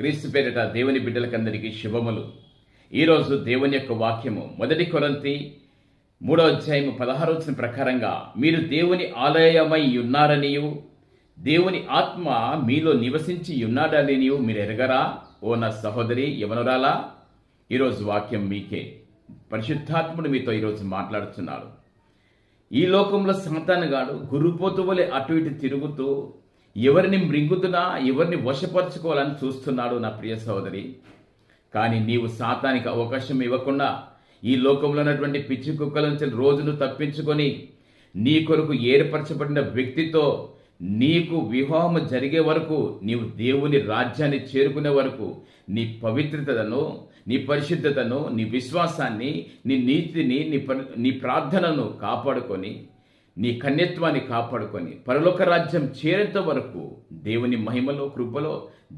క్రీస్తు పేరిట దేవుని బిడ్డలకందరికీ శుభములు. ఈరోజు దేవుని యొక్క వాక్యము మొదటి కొరంతి మూడో అధ్యాయము పదహారు వచ్చిన ప్రకారంగా మీరు దేవుని ఆలయమై ఉన్నారనియు దేవుని ఆత్మ మీలో నివసించి ఉన్నాడనియు మీరు ఎరగరా? ఓ నా సహోదరి యవనురాలా ఈరోజు వాక్యం మీకే. పరిశుద్ధాత్ముడు మీతో ఈరోజు మాట్లాడుతున్నాడు. ఈ లోకంలో సాతానుగాడు గురుపోతు వలె అటు ఇటు తిరుగుతూ ఎవరిని మృంగుతున్నా ఎవరిని వశపరుచుకోవాలని చూస్తున్నాడు నా ప్రియ సహోదరి. కానీ నీవు సాతానికి అవకాశం ఇవ్వకుండా ఈ లోకంలో ఉన్నటువంటి పిచ్చి కుక్కల నుంచి రోజును తప్పించుకొని నీ కొరకు ఏర్పరచబడిన వ్యక్తితో నీకు వివాహం జరిగే వరకు నీవు దేవుని రాజ్యాన్ని చేరుకునే వరకు నీ పవిత్రతను నీ పరిశుద్ధతను నీ విశ్వాసాన్ని నీ నీతిని నీ నీ ప్రార్థనను కాపాడుకొని నీ కన్యత్వాన్ని కాపాడుకొని పరలోక రాజ్యం చేరేంత వరకు దేవుని మహిమలో కృపలో